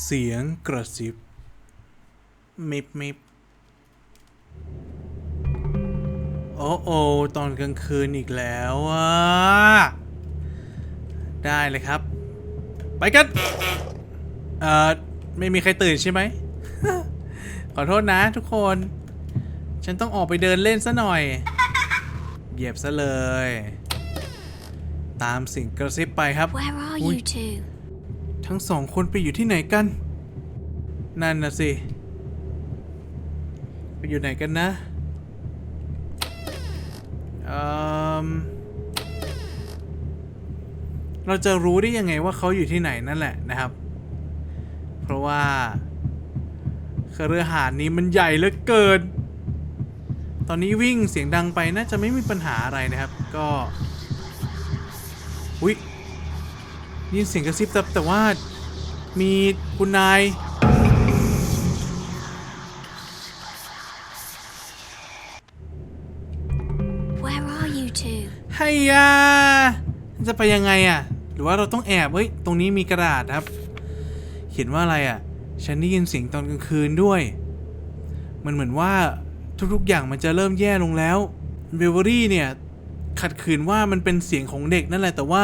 เสียงกระซิบ มิบมิบโอ้โอตอนกลางคืนอีกแล้วอะ ได้เลยครับ ไปกัน เอ่อ ไม่มีใครตื่นใช่ไหม ขอโทษนะทุกคน ฉันต้องออกไปเดินเล่นซะหน่อย เหยียบซะเลย ตามเสิ่งกระซิบไปครับ Where are you two? ทั้งสองคนไปอยู่ที่ไหนกัน นั่นนะสิ ไปอยู่ไหนกันนะเอิ่มเราจะรู้ได้ยังไงว่าเขาอยู่ที่ไหนนั่นแหละนะครับ เพราะว่าคฤหาสน์นี้มันใหญ่เหลือเกิน ตอนนี้วิ่งเสียงดังไปน่าจะไม่มีปัญหาอะไรนะครับ ก็ อุ๊ยได้ยิ นเสียงกระซิบแต่แต่ว่ามีคุณนาย Where are you two? ให้ยาจะไปยังไงอะ่ะ หรือว่าเราต้องแอบเฮ้ย ตรงนี้มีกระดาษครับ เขียนว่าอะไรอะ่ะ ฉันได้ยินเสียงตอนกลางคืนด้วย มันเหมือนว่าทุกๆอย่างมันจะเริ่มแย่ลงแล้วเวเวอรี่เนี่ยขัดขืนว่ามันเป็นเสียงของเด็กนั่นแหละแต่ว่า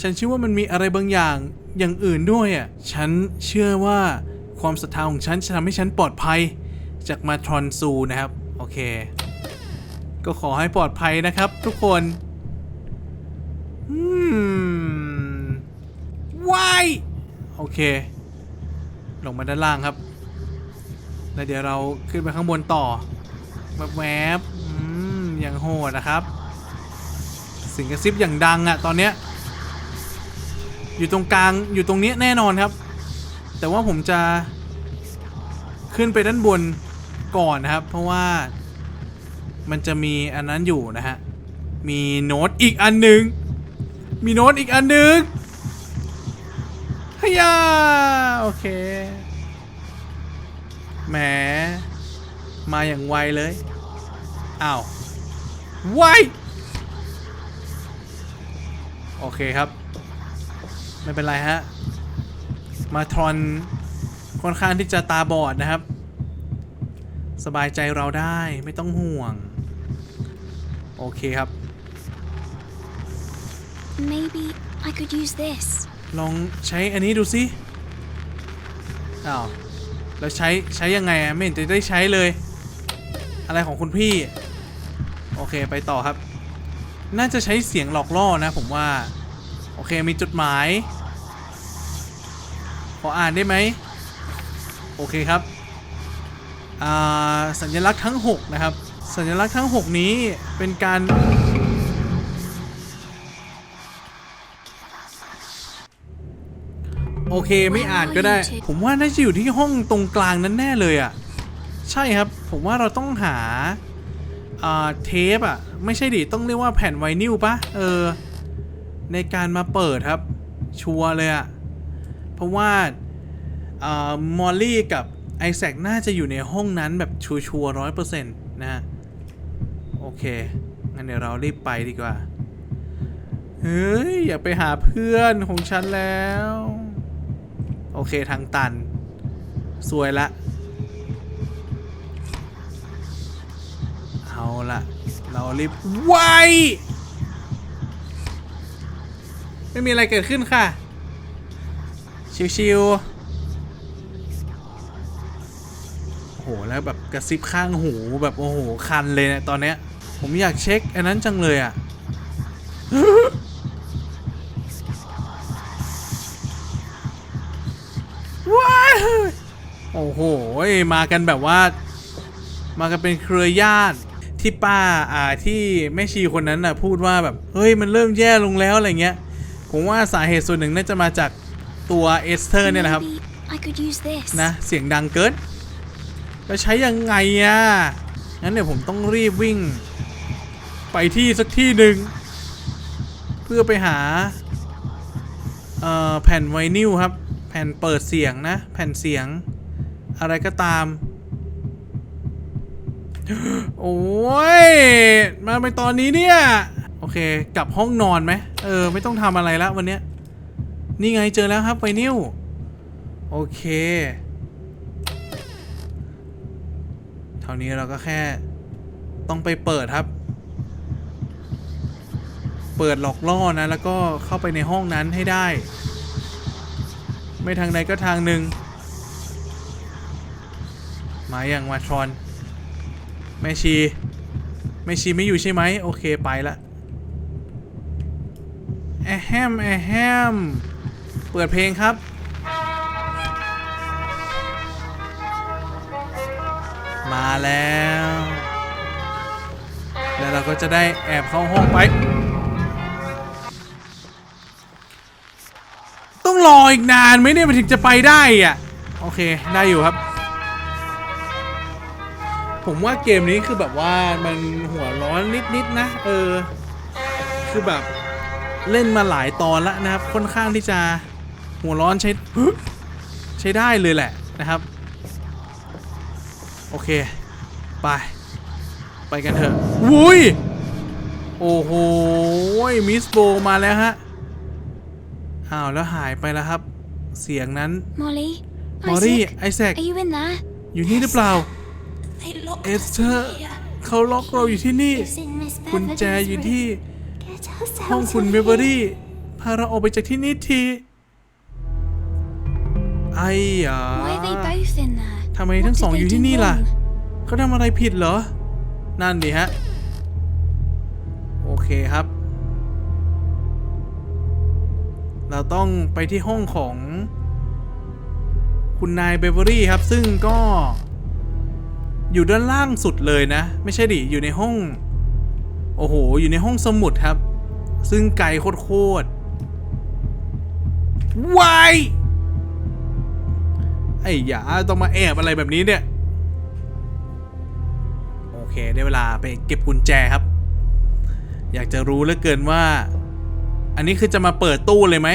ฉันเชื่อว่ามันมีอะไรบางอย่างอย่างอื่นด้วยอะ ฉันเชื่อว่าความศรัทธาของฉันจะทำให้ฉันปลอดภัย จากมาทรอนซูนะครับ โอเค ก็ขอให้ปลอดภัยนะครับ ทุกคนอืมว้ายโอเค ลงมาด้านล่างครับ แล้วเดี๋ยวเราขึ้นไปข้างบนต่อแวบๆอืมอย่างโหดนะครับ สิงกระซิบอย่างดังอะตอนเนี้ย อยู่ตรงกลางอยู่ตรงนี้แน่นอนครับ แต่ว่าผมจะขึ้นไปด้านบนก่อนนะครับ เพราะว่ามันจะมีอันนั้นอยู่นะฮะ มีโน้ตอีกอันหนึ่งมีโน้ตอีกอันหนึ่งฮยาโอเค แหม มาอย่างไวเลย อ้าว ไว โอเคครับ ไม่เป็นไรฮะ มาทรอนค่อนข้างที่จะตาบอดนะครับ สบายใจเราได้ไม่ต้องห่วง โอเคครับ Maybe I could use this. ลองใช้อันนี้ดูสิอ้าวแล้วใช้ใช้ยังไงอะไม่เห็นจะได้ใช้เลย อะไรของคุณพี่ โอเคไปต่อครับ น่าจะใช้เสียงหลอกล่อนะผมว่า โอเคมีจดหมาย ขออ่านได้ไหมโอเคครับสัญลักษณ์ทั้ง 6 นะครับ สัญลักษณ์ทั้ง 6 นี้เป็นการโอเคไม่อ่านก็ได้ ผมว่าน่าจะอยู่ที่ห้องตรงกลางนั้นแน่เลยอะ ใช่ครับ ผมว่าเราต้องหาเทปอะ ไม่ใช่ดิ ต้องเรียกว่าแผ่นไวนิลปะเออ ในการมาเปิดครับ ชัวร์เลยอะเพราะว่าอ่ามอลลี่กับไอแซคน่าจะอยู่ในห้องนั้นแบบชัวร์ร้อยเปอร์เซ็นต์นะฮะ โอเค งั้นเดี๋ยวเรารีบไปดีกว่า เฮ้ย อย่าไปหาเพื่อนของฉันแล้ว โอเคทางตัน สวยละ เอาละ เรารีบไว ไม่มีอะไรเกิดขึ้นค่ะ ชิวๆโอ้โห แล้วแบบกระซิบข้างหูแบบโอ้โห คันเลยเนะตอนเนี้ย ผมอยากเช็คอันนั้นจังเลยอะว้าโอ้โห มากันแบบว่า มากันเป็นเครือญาติที่ป้าอ่าที่แม่ชีคนนั้นน่ะพูดว่าแบบ เฮ้ยมันเริ่มแย่ลงแล้วอะไรเงี้ย ผมว่าสาเหตุส่วนหนึ่งน่าจะมาจากตัวเอสเธอร์เนี่ยนะครับ Maybe I could use this. นะ เสียงดังเกินแล้วใช้ยังไงอะงั้นเดี๋ยวผมต้องรีบวิ่ง ไปที่สักที่หนึ่ง เพื่อไปหาเอ่อแผ่นไวนิลครับ แผ่นเปิดเสียงนะ แผ่นเสียง อะไรก็ตาม โอ้ย มาไปตอนนี้เนี่ย โอเค กลับห้องนอนไหมเออ ไม่ต้องทำอะไรแล้ววันเนี้ย นี่ไงเจอแล้วครับไวนิลโอเคเท่านี้เราก็แค่ต้องไปเปิดครับ เปิดหลอกล่อนะ แล้วก็เข้าไปในห้องนั้นให้ได้ ไม่ทางใดก็ทางหนึ่งมาอย่างมาทรอนแม่ชีแม่ชีไม่อยู่ใช่ไหมโอเคไปละ อแฮมแอแฮมเปิดเพลงครับ มาแล้ว แล้วเราก็จะได้แอบเข้าห้องไป ต้องรออีกนานไหมเนี่ยมันถึงจะไปได้อะ โอเค ได้อยู่ครับผมว่าเกมนี้คือแบบว่ามันหัวร้อนนิดๆนะเออ คือแบบ เล่นมาหลายตอนแล้วนะครับ ค่อนข้างที่จะหัวร้อนใช้ใช้ได้เลยแหละนะครับ โอเค ไป ไปกันเถอะวุ้ย โอ้โห มิสโบมาแล้วฮะ อ้าว แล้วหายไปแล้วครับ เสียงนั้น Molly? มอรี่ Isaac? ไอแซค Are you in there? อยู่นี่หรือเปล่า They locked เอ us สเธอร์ in here. เขาล็อกเราอยู่ที่นี่ It's in Miss กุญแจ Beverly's อยู่ room. ที่ Get us ห้อง out คุณ of เบเบอ here. รี่พาเราออกไปจากที่นี่ทีไอ้หยา Why are they both in there? ทำไม What ทั้ง did สอง they อยู่ do ที่นี่ล่ะ wrong? เขาทำอะไรผิดเหรอ นั่นดิฮะ โอเคครับ เราต้องไปที่ห้องของคุณนายเบเวอรี่ครับ ซึ่งก็ อยู่ด้านล่างสุดเลยนะ ไม่ใช่ดิ อยู่ในห้อง โอ้โห อยู่ในห้องสมุดครับ ซึ่งไกลโคตรๆวายไอ้หยาต้องมาแอบอะไรแบบนี้เนี่ย โอเค ได้เวลาไปเก็บกุญแจครับ อยากจะรู้เหลือเกินว่า อันนี้คือจะมาเปิดตู้เลยไหม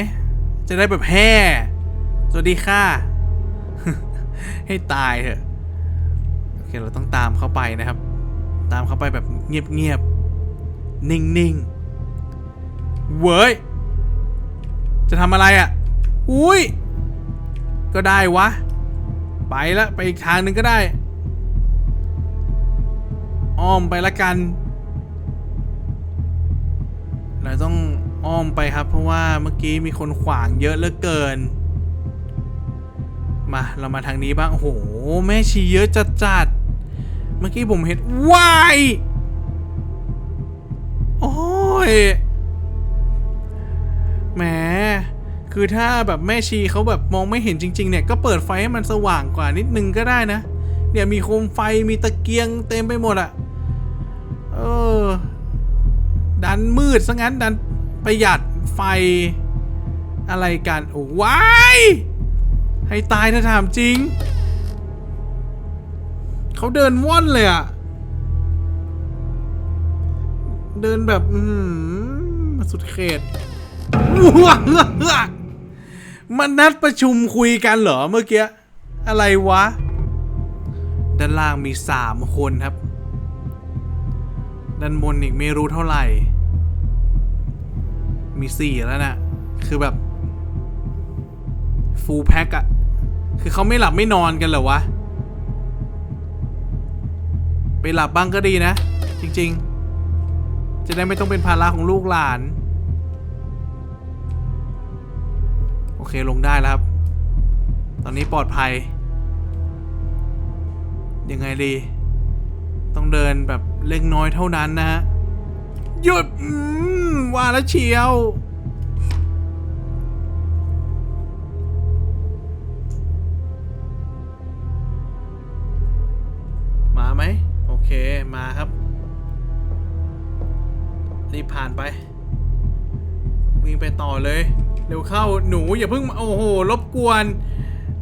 จะได้แบบแห่สวัสดีค่ะ ให้ตายเถอะ โอเค เราต้องตามเข้าไปนะครับ ตามเข้าไปแบบเงียบๆ นิ่งๆ เว้ย จะทำอะไรอะ่ะ อุ้ย ก็ได้วะ ไปละไปอีกทางหนึ่งก็ได้ อ้อมไปละกัน เราต้องอ้อมไปครับ เพราะว่าเมื่อกี้มีคนขวางเยอะเหลือเกิน มาเรามาทางนี้บ้าง โอ้โห แม่ชีเยอะจัดจัดๆเมื่อกี้ผมเห็นวาย โอ้ย แหมคือถ้าแบบแม่ชีเขาแบบมองไม่เห็นจริง ๆ เนี่ยก็เปิดไฟให้มันสว่างกว่านิดนึงก็ได้นะ เนี่ยมีโคมไฟมีตะเกียงเต็มไปหมดอะเออ ดันมืดซะงั้นดันประหยัดไฟอะไรกัน โอ้วายให้ตายถ้าถามจริง เขาเดินว่อนเลยอะเดินแบบอืมสุดเขต มันนัดประชุมคุยกันเหรอเมื่อกี้ อะไรวะ ด้านล่างมีสามคนครับ ด้านบนอีกไม่รู้เท่าไหร่ มีสี่แล้วนะคือแบบ ฟูลแพ็คอะคือเขาไม่หลับไม่นอนกันเหรอวะ ไปหลับบ้างก็ดีนะ จริง ๆ จะได้ไม่ต้องเป็นภาระของลูกหลาน เคลงได้แล้วครับ ตอนนี้ปลอดภัย ยังไงดี ต้องเดินแบบเล็กน้อยเท่านั้นนะฮะ หยุดว่าแล้วเชียว มาไหม โอเค มาครับ รีบผ่านไป วิ่งไปต่อเลย เร็วเข้าหนูอย่าเพิ่งโอ้โหรบกวน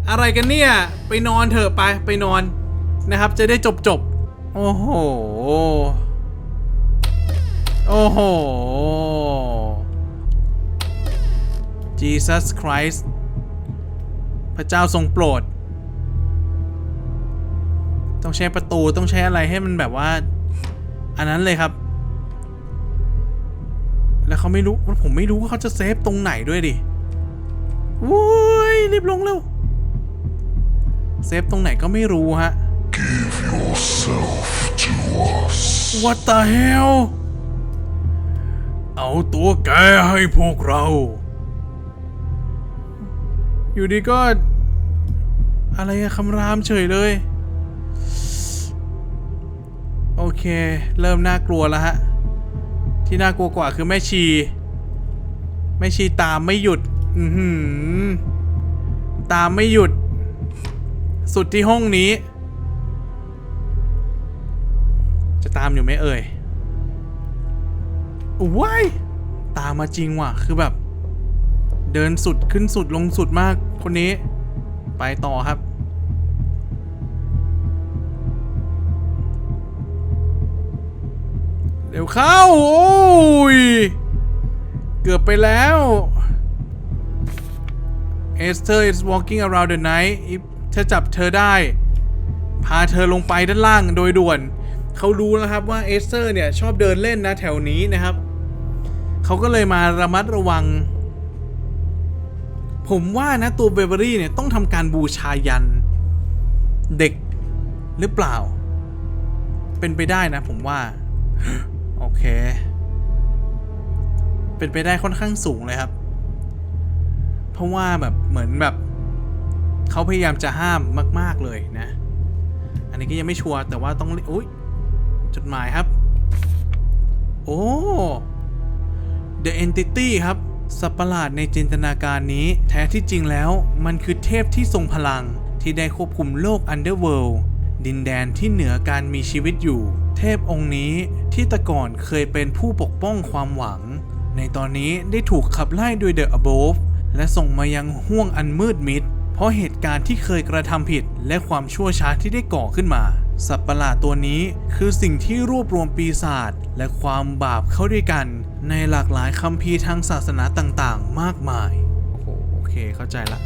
อะไรกันเนี่ย ไปนอนเถอะไปไปนอนนะครับ จะได้จบจบโอ้โห โอ้โห Jesus Christ พระเจ้าทรงโปรด ต้องใช้ประตูต้องใช้อะไรให้มันแบบว่า อันนั้นเลยครับ เขาไม่รู้ผมไม่รู้ว่าเขาจะเซฟตรงไหนด้วยดิโว้ยรีบลงเร็ว เซฟตรงไหนก็ไม่รู้ฮะ Give yourself to us. What the hell เอาตัวแกให้พวกเรา อยู่ดีก็ อะไรอะคำรามเฉยเลย โอเค เริ่มน่ากลัวแล้วฮะ ที่น่ากลัวกว่าคือแม่ชี แม่ชีตามไม่หยุด อือหือตามไม่หยุด สุดที่ห้องนี้ จะตามอยู่ไหมเอ่ยว้ายตามมาจริงว่ะ คือแบบ เดินสุดขึ้นสุดลงสุดมากคนนี้ ไปต่อครับ เดี๋ยวเข้า โอ้ย เกือบไปแล้ว Esther is walking around the night ถ้าจับเธอได้ พาเธอลงไปด้านล่างโดยด่วน เขารู้แล้วครับว่าเอสเตอร์เนี่ย ชอบเดินเล่นนะแถวนี้นะครับ เขาก็เลยมาระมัดระวัง ผมว่านะตัวเบเบอรี่เนี่ย ต้องทำการบูชายัน เด็กหรือเปล่า เป็นไปได้นะผมว่า เค เป็นไปได้ค่อนข้างสูงเลยครับ เพราะว่าแบบเหมือนแบบเขาพยายามจะห้ามมาก ๆเลยนะ อันนี้ก็ยังไม่ชัวร์แต่ว่าต้องอุ้ยจดหมายครับ โอ้ The Entity ครับ สัตว์ประหลาดในจินตนาการนี้ แท้ที่จริงแล้วมันคือเทพที่ทรงพลังที่ได้ควบคุมโลก Underworld ดินแดนที่เหนือการมีชีวิตอยู่ เทพองค์นี้ที่แต่ก่อนเคยเป็นผู้ปกป้องความหวัง ในตอนนี้ได้ถูกขับไล่โดย The Above และส่งมายังห้วงอันมืดมิด เพราะเหตุการณ์ที่เคยกระทำผิด และความชั่วช้าที่ได้ก่อขึ้นมา สัตว์ประหลาดตัวนี้คือสิ่งที่รวบรวมปีศาจและความบาปเข้าด้วยกัน ในหลากหลายคัมภีร์ทางศาสนาต่างๆ มากมาย โอ้โหโอเคเข้าใจละ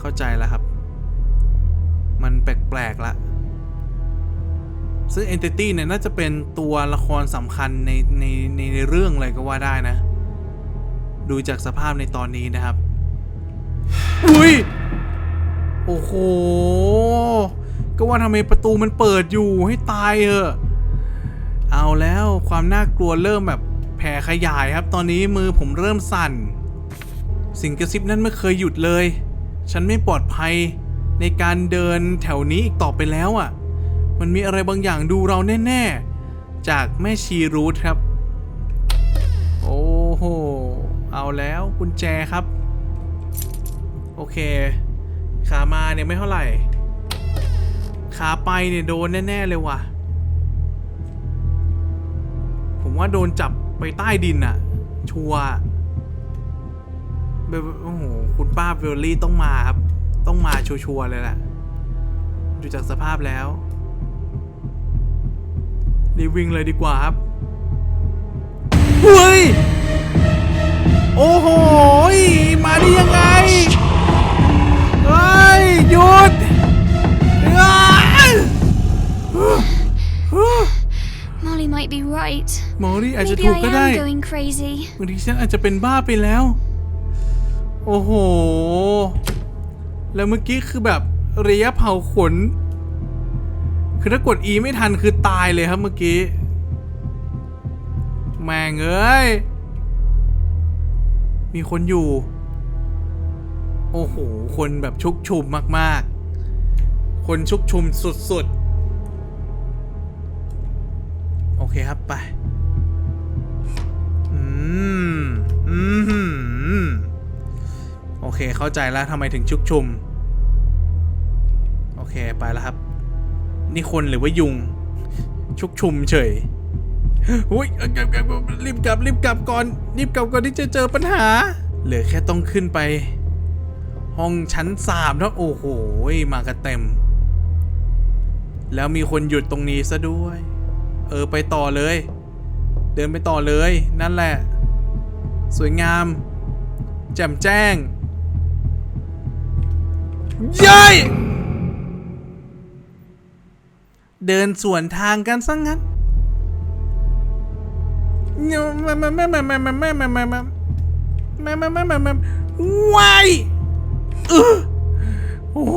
เข้าใจแล้วครับ มันแปลกๆละ ซึ่ง Entity เนี่ยน่าจะเป็นตัวละครสำคัญในในในในเรื่องเลยก็ว่าได้นะ ดูจากสภาพในตอนนี้นะครับ อุ้ย โอ้โห ก็ว่าทำไมประตูมันเปิดอยู่ให้ตายเถอะ เอาแล้วความน่ากลัวเริ่มแบบแผ่ขยายครับ ตอนนี้มือผมเริ่มสั่น สิ่งกระซิบนั้นไม่เคยหยุดเลย ฉันไม่ปลอดภัย ในการเดินแถวนี้อีกต่อไปแล้วอะ่ะ มันมีอะไรบางอย่างดูเราแน่ ๆ จากแม่ชีรูทครับ โอ้โห เอาแล้วกุญแจครับ โอเค ขามาเนี่ยไม่เท่าไหร่ ขาไปเนี่ยโดนแน่ ๆ เลยว่ะ ผมว่าโดนจับไปใต้ดินอะชัวร์โอ้โห คุณป้าเวลลี่ต้องมาครับ ต้องมาชัวร์ๆเลยแหละดูจากสภาพแล้ว รีบวิ่งเลยดีกว่าครับเฮ้ย โอ้โห มาได้ยังไง เฮ้ย หยุดอ้าย Molly might be right. หมอรี่อาจจะ Maybe ถูก I ก็ได้ am going crazy. บางทีฉันอาจจะเป็นบ้าไปแล้ว โอ้โห แล้วเมื่อกี้คือแบบระยะเผาขน คือถ้ากด E ไม่ทันคือตายเลยครับเมื่อกี้ แม่งเอ้ย มีคนอยู่ โอ้โห คนแบบชุกชุมมาก ๆ คนชุกชุมสุด ๆ โอเคครับไป อืม อืม โอเคเข้าใจแล้วทำไมถึงชุกชุม โอเคไปแล้วครับ นี่คนหรือว่ายุง ชุกชุมเฉยอุ้ยรีบกลับรีบกลับก่อนรีบกลับก่อนที่จะเจอปัญหา เหลือแค่ต้องขึ้นไป ห้องชั้นสามแล้วโอ้โหมากันเต็ม แล้วมีคนหยุดตรงนี้ซะด้วย เออไปต่อเลย เดินไปต่อเลย นั่นแหละ สวยงามแจ่มแจ้ง เย้ยเดินสวนทางกันซะงั้นเนี่ยแม่แม่แม่แม่แม่แม่แม่แม่แม่แม่แม่แม่แม่แม่แม่วายโอ้โห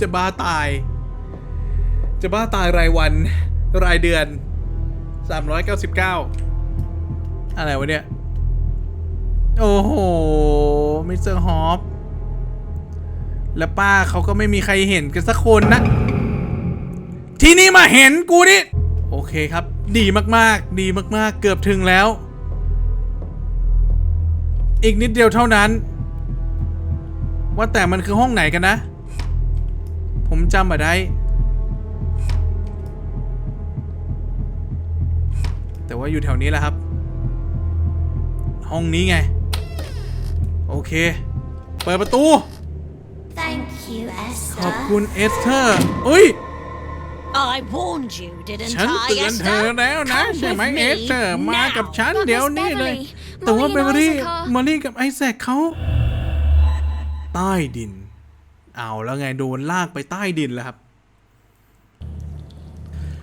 จะบ้าตาย จะบ้าตายรายวัน รายเดือน 399 อะไรวะเนี่ย โอ้โหมิสเตอร์ฮอป แล้วป้าเขาก็ไม่มีใครเห็นกันสักคนนะ ที่นี่มาเห็นกูนี่โอเคครับ ดีมากๆ ดีมากๆ เกือบถึงแล้ว อีกนิดเดียวเท่านั้น ว่าแต่มันคือห้องไหนกันนะ ผมจำมาได้ แต่ว่าอยู่แถวนี้แหละครับ ห้องนี้ไง โอเค เปิดประตู Thank you, ขอบ Esther. คุณเอสเธอร์อุ้ย I warned you, didn't ฉัน I, เตือนเธอ Esther? แล้วนะ Come ใช่ไหม with เอ me สเธอร์มากับ now. ฉัน But เดี๋ยว Miss นี้เลย Beverly, แต่ว่าเบ Molly เวอรี่ and Isaac are- มอลลี่กับไอแซคเขาใต้ดิน เอาแล้วไงโดนลากไปใต้ดินแล้วครับ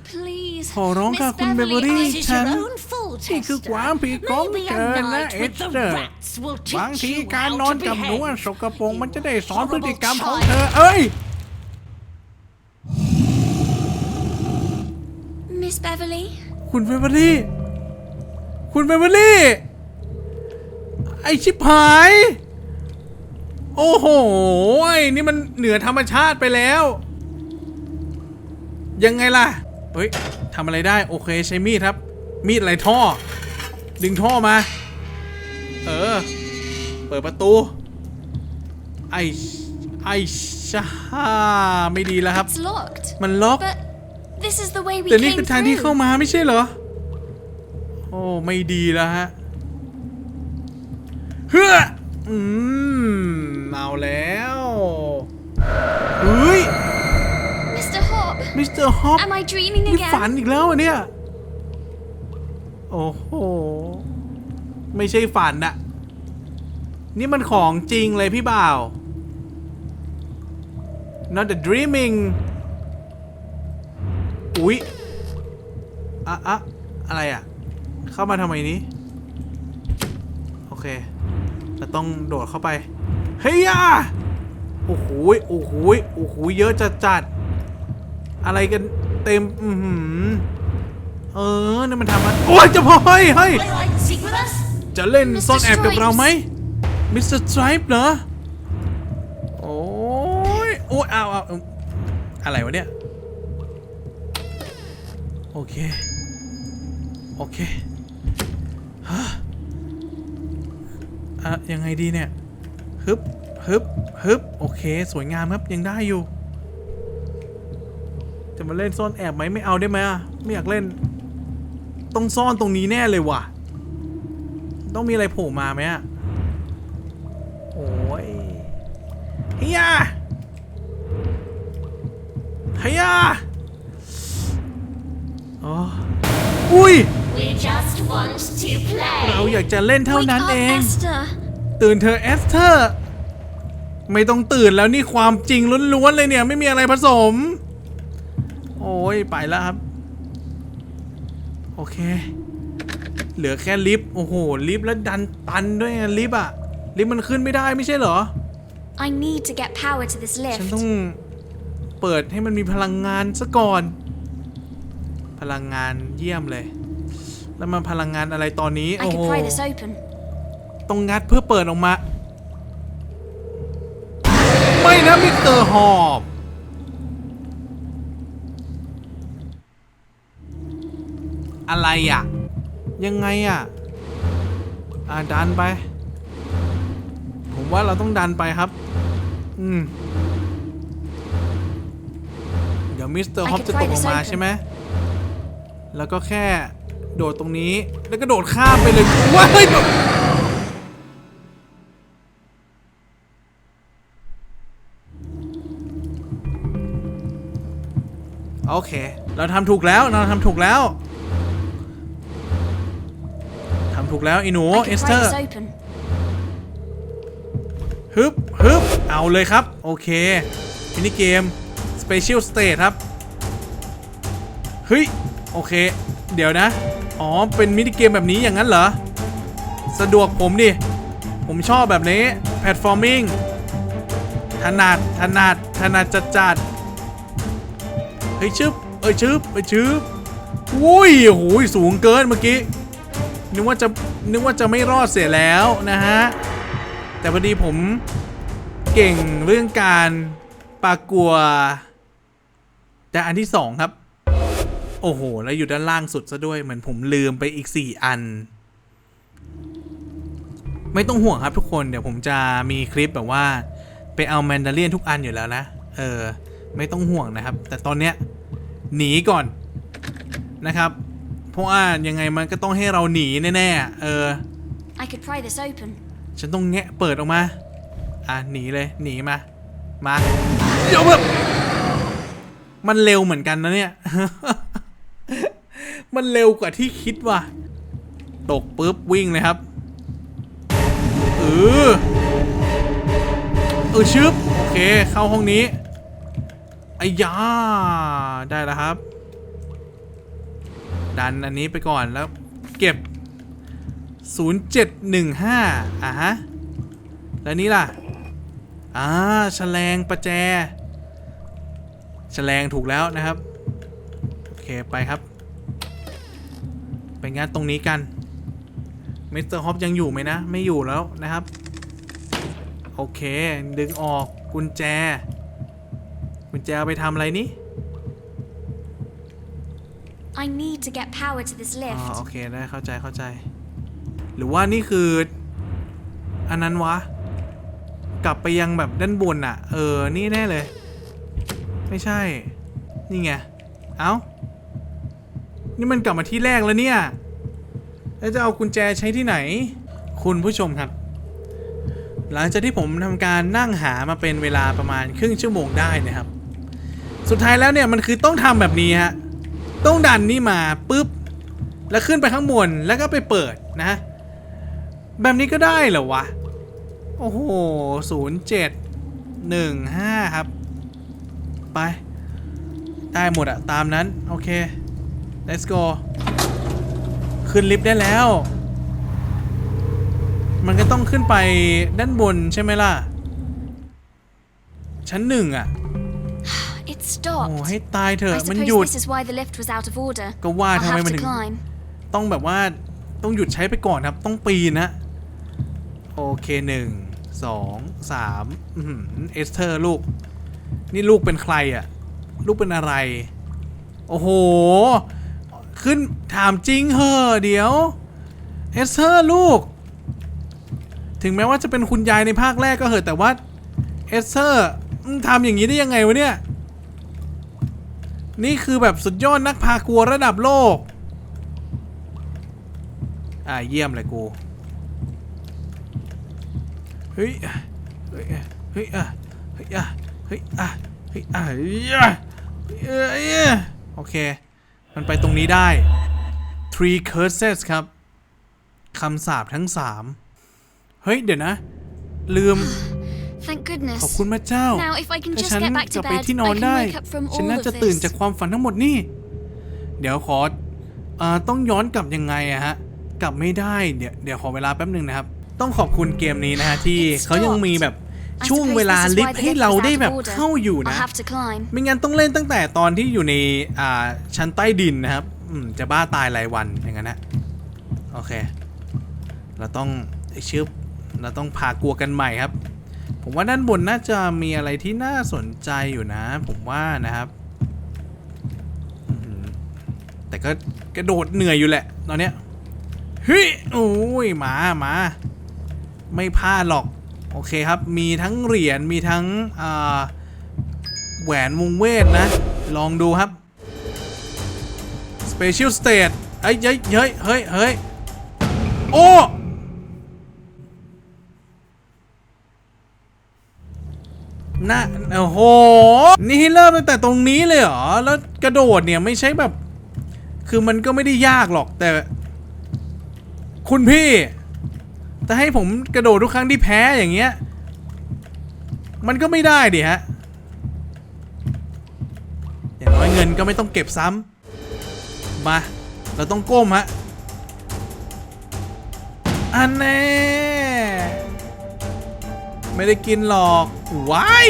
Please, ขอร้อง Miss ค่ะคุณเบเวอ Beverly, รี่ This is ฉัน your own fault, นี่คือ Esther. ความผิดของ Maybe เธ a อนะ night เอ with ส the เธอร์ rats will บาง teach ที you การ how นอน to กับหนูอะ behave. สกปรกมันจะได้สอนพฤ Horrible ติกรรมของ child. เธอ เอ้ย Miss Beverly. คุณเบเวอรี่ คุณเบเวอรี่ ไอชิบหาย โอ้โหไอ้นี่มันเหนือธรรมชาติไปแล้ว ยังไงล่ะ เฮ้ยทำอะไรได้ โอเคใช้มีดครับ มีดอะไรท่อ ดึงท่อมา เออ เปิดประตู ไอไอชาไม่ดีแล้วครับ It's locked. มันล็อก But this is the way we แต่นี่ came เป็นทางที่เข้า through. มาไม่ใช่เหรอ โอ้ ไม่ดีแล้วฮะ เฮ้ออืมเอาแล้วเฮ้ย Mr. Hop, มิสเตอร์ฮอป am I dreaming นี่ฝัน again? อีกแล้วอะเนี่ย โอ้โห ไม่ใช่ฝันอะนี่มันของจริงเลยพี่บ่าว not the dreaming อุ๊ยอะอะอะไรอะเข้ามาทำไมนี้ โอเคเราต้องโดดเข้าไป เฮียโอ้โหโอ้โหโอ้โหเยอะจัดจัดอะไรกันเต็ม อือหือ เออนี่มันทำมันโอ้ยจะพอเฮ้ยเฮ้ยจะเล่นซ่อนแอบกับเราไหมมิสเตอร์ไตรป์เหรอโอ้ยโอ้ยเอาเอาอะไรวะเนี่ยโอเค โอเคฮะอะยังไงดีเนี่ยฮึบฮึบฮึบโอเค สวยงามครับยังได้อยู่ จะมาเล่นซ่อนแอบไหมไม่เอาได้ไหมอะไม่อยากเล่น ต้องซ่อนตรงนี้แน่เลยว่ะ ต้องมีอะไรโผล่มาไหมอะโอ้ยเฮียเฮียอ๋ออุ้ย We just want to play. เราอยากจะเล่นเท่า Wake นั้น up, เอง Esther. ตื่นเธอะเอสเธอร์ไม่ต้องตื่นแล้วนี่ความจริงล้วนๆเลยเนี่ย ไม่มีอะไรผสม โอ้ยไปแล้วครับ โอเค เหลือแค่ลิฟต์โอ้โห ลิฟต์แล้วดันตันด้วยไงลิฟต์อะลิฟต์มันขึ้นไม่ได้ไม่ใช่เหรอ I need to get power to this ฉัน lift. ต้องเปิดให้มันมีพลังงานซะก่อน พลังงานเยี่ยมเลย แล้วมันพลังงานอะไรตอนนี้ I โอ้โห could pry this open. ต้องงัดเพื่อเปิดออกมา ไม่นะมิสเตอร์ฮอบ อะไรอะ ยังไงอะ อ่าดันไป ผมว่าเราต้องดันไปครับ อืม เดี๋ยวมิสเตอร์ I ฮอป could จะต try กลง this มา open. ใช่ไหม แล้วก็แค่โดดตรงนี้ แล้วก็โดดข้ามไปเลยว้ายโอเค เราทำถูกแล้ว เราทำถูกแล้วำถูกแล้วอีหนู I เอ could สเตอ pry ร์ this open. ฮึบฮึบเอาเลยครับ โอเคมินิเกม Special State ครับ เฮ้ย โอเค เดี๋ยวนะ อ๋อ เป็นมินิเกมแบบนี้อย่างนั้นเหรอ สะดวกผมดิ ผมชอบแบบนี้ แพลตฟอร์มิงถนัดถนัดถนัดจัดจัดๆเฮ้ยชึบเอ้ยชึบเอ้ยชึบอุ้ยโอ้โหสูงเกินเมื่อกี้ นึกว่าจะนึกว่าจะไม่รอดเสียแล้วนะฮะ แต่พอดีผมเก่งเรื่องการปากัว แต่อันที่สองครับ โอ้โห แล้วอยู่ด้านล่างสุดซะด้วยเหมือนผมลืมไปอีก 4 อัน ไม่ต้องห่วงครับทุกคนเดี๋ยวผมจะมีคลิปแบบว่า ไปเอาแมนดาเรียนทุกอันอยู่แล้วนะ เออ ไม่ต้องห่วงนะครับ แต่ตอนเนี้ยหนีก่อนนะครับ เพราะว่ายังไงมันก็ต้องให้เราหนีแน่ๆ เออ I could pry this open. ฉันต้องแงะเปิดออกมา อะหนีเลยหนีมา มา เดี๋ยวแบบมันเร็วเหมือนกันนะเนี่ย มันเร็วกว่าที่คิดว่ะ ตกปุ๊บวิ่งเลยครับ เออ เออชึบ โอเค เข้าห้องนี้ไอ้ยา ได้แล้วครับ ดันอันนี้ไปก่อนแล้วเก็บ 0715 อะฮะ แล้วนี่ล่ะ อ่าแฉลงประแจแฉลงถูกแล้วนะครับ โอเค ไปครับ ไปงานตรงนี้กันมิสเตอร์ฮอปยังอยู่ไหมนะ ไม่อยู่แล้วนะครับ โอเค ดึงออกกุญแจ กุญแจเอาไปทำอะไรนี่ I need to get power to this อ๋อ lift. โอเคได้เข้าใจเข้าใจ หรือว่านี่คือ อันนั้นวะ กลับไปยังแบบด้านบนอะเออ นี่แน่เลย ไม่ใช่ นี่ไง เอ้า นี่มันกลับมาที่แรกแล้วเนี่ย แล้วจะเอากุญแจใช้ที่ไหน คุณผู้ชมครับ หลังจากที่ผมทำการนั่งหามาเป็นเวลาประมาณครึ่งชั่วโมงได้นะครับ สุดท้ายแล้วเนี่ยมันคือต้องทำแบบนี้ฮะ ต้องดันนี่มาปุ๊บ แล้วขึ้นไปข้างบนแล้วก็ไปเปิดนะ แบบนี้ก็ได้เหรอวะ โอ้โหศูนย์เจ็ดหนึ่งห้าครับ ไป ได้หมดอะตามนั้น โอเค let's go ขึ้นลิฟต์ได้แล้ว มันก็ต้องขึ้นไปด้านบนใช่ไหมล่ะ ชั้นหนึ่งอะ โอ้ stopped. ให้ตายเถ I อะมัน suppose หยุด this is why the lift was out of order. ก็ว่า I'll ทำไม have มัน to ถึง climb. ต้องแบบว่าต้องหยุดใช้ไปก่อนครับ ต้องปีนนะโอเคหนึ่งสองสามอื้อหือเอสเธอร์ลูก นี่ลูกเป็นใครอะ่ะ ลูกเป็นอะไร โอ้โห ขึ้นถามจริงเหอะเดี๋ยวเอสเธอร์ลูก ถึงแม้ว่าจะเป็นคุณยายในภาคแรกก็เหอะแต่ว่าเอสเธอร์มึงทำอย่างนี้ได้ยังไงวะเนี่ย นี่คือแบบสุดยอดนักพากลัวระดับโลก อ่าเยี่ยมเลยกู เฮ้ย เฮ้ย เฮ้ยอะเฮ้ยอะเฮ้ยอะเฮ้ยอะเฮ้ยอะเฮ้ยโอเค มันไปตรงนี้ได้ three curses ครับ คำสาปทั้งสาม เฮ้ย เดี๋ยวนะ ลืม ขอบคุณพระเจ้า Now, if I can ถ้า just ฉัน get back กลั to บไป bed, ที่นอน I ได้ can wake up from ฉัน all น่า of จะตื่น this. จากความฝันทั้งหมดนี่ เดี๋ยวขอเอ่อต้องย้อนกลับยังไงอะฮะ กลับไม่ได้ เดี๋ยวเดี๋ยวขอเวลาแป๊บหนึ่งนะครับ ต้องขอบคุณเกมนี้นะฮะที่ It เขายังมีแบบ I ช่วง suppose เวลา this is ลิ why ฟต์ the ให้ lift เรา was ได้ out of แบบ order. เข้าอยู่ I'll นะ have to climb. ไม่งั้นต้องเล่นตั้งแต่ตอนที่อยู่ในอ่าชั้นใต้ดินนะครับอืมจะบ้าตายรายวันอย่างนั้นนะ โอเค เราต้องไอ้ชึบเราต้องพากลัวกันใหม่ครับ ผมว่าด้านบนน่าจะมีอะไรที่น่าสนใจอยู่นะ ผมว่านะครับแต่ก็กระโดดเหนื่อยอยู่แหละ ตอนเนี้ยเฮ้ยโอ้ยมามาไม่พลาดหรอก โอเคครับ มีทั้งเหรียญมีทั้งแหวนวงเวทนะ ลองดูครับ Special State เอ้เฮ้ยเฮ้ยเฮ้ยเฮ้ยโอ้ น่าโอ้โห นี่ให้เริ่มตั้งแต่ตรงนี้เลยเหรอ แล้วกระโดดเนี่ยไม่ใช่แบบ คือมันก็ไม่ได้ยากหรอกแต่ คุณพี่แต่ให้ผมกระโดดทุกครั้งที่แพ้อย่างเงี้ย มันก็ไม่ได้ดิฮะ อย่างน้อยเงินก็ไม่ต้องเก็บซ้ำมา เราต้องก้มฮะ อันแน่ ไม่ได้กินหรอกว้าย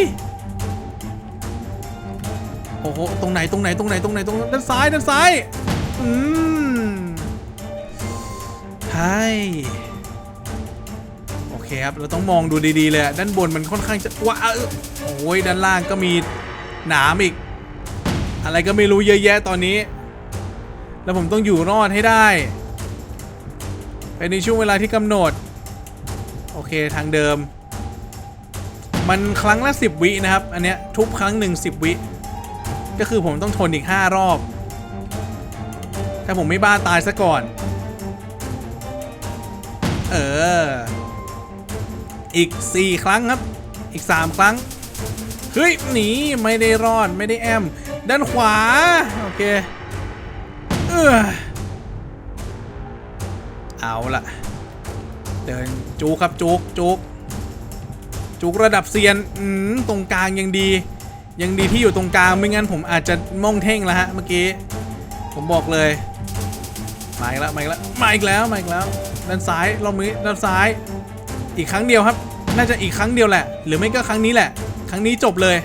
โอ้โหตรงไหนตรงไหนตรงไหนตรงไหนตรงด้านซ้ายด้านซ้ายอืมใช่โอเคครับเราต้องมองดูดีๆเลยด้านบนมันค่อนข้างจะว้าโอ้ยด้านล่างก็มีหนามอีก อะไรก็ไม่รู้เยอะแยะตอนนี้ แล้วผมต้องอยู่รอดให้ได้ภายในช่วงเวลาที่กำหนด โอเคทางเดิม มันครั้งละ 10 วินะครับ อันเนี้ยทุบครั้งหนึ่ง10 วิ ก็คือผมต้องทนอีก 5 รอบ ถ้าผมไม่บ้าตายซะก่อน เออ อีก 4 ครั้งครับ อีก 3 ครั้ง เฮ้ย หนีไม่ได้รอด ไม่ได้แอม ด้านขวา โอเค เออเอาละเดินจูกครับจูกจูก จูกระดับเซียนตรงกลางยังดี ยังดีที่อยู่ตรงกลางไม่งั้นผมอาจจะม่องเท่งแล้วฮะเมื่อกี้ ผมบอกเลยมาอีกแล้วมาอีกแล้วมาอีกแล้วมาอีกแล้วด้านซ้ายรอบนี้ด้านซ้าย อีกครั้งเดียวครับ น่าจะอีกครั้งเดียวแหละ หรือไม่ก็ครั้งนี้แหละ ครั้งนี้จบเลย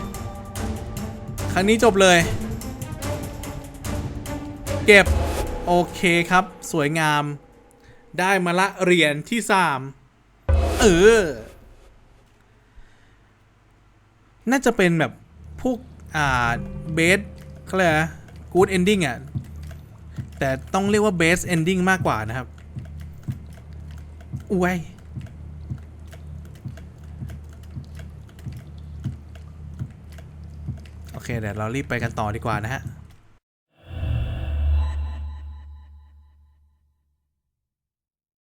ครั้งนี้จบเลย เก็บโอเคครับ สวยงาม ได้มาละเหรียญที่สามเออ น่าจะเป็นแบบพวกอ่าเบสเขาเรียกกูดเอนดิ้งอะ แต่ต้องเรียกว่าเบสเอนดิ้งมากกว่านะครับอุ้ยโอเคเดี๋ยวเรารีบไปกันต่อดีกว่านะฮะ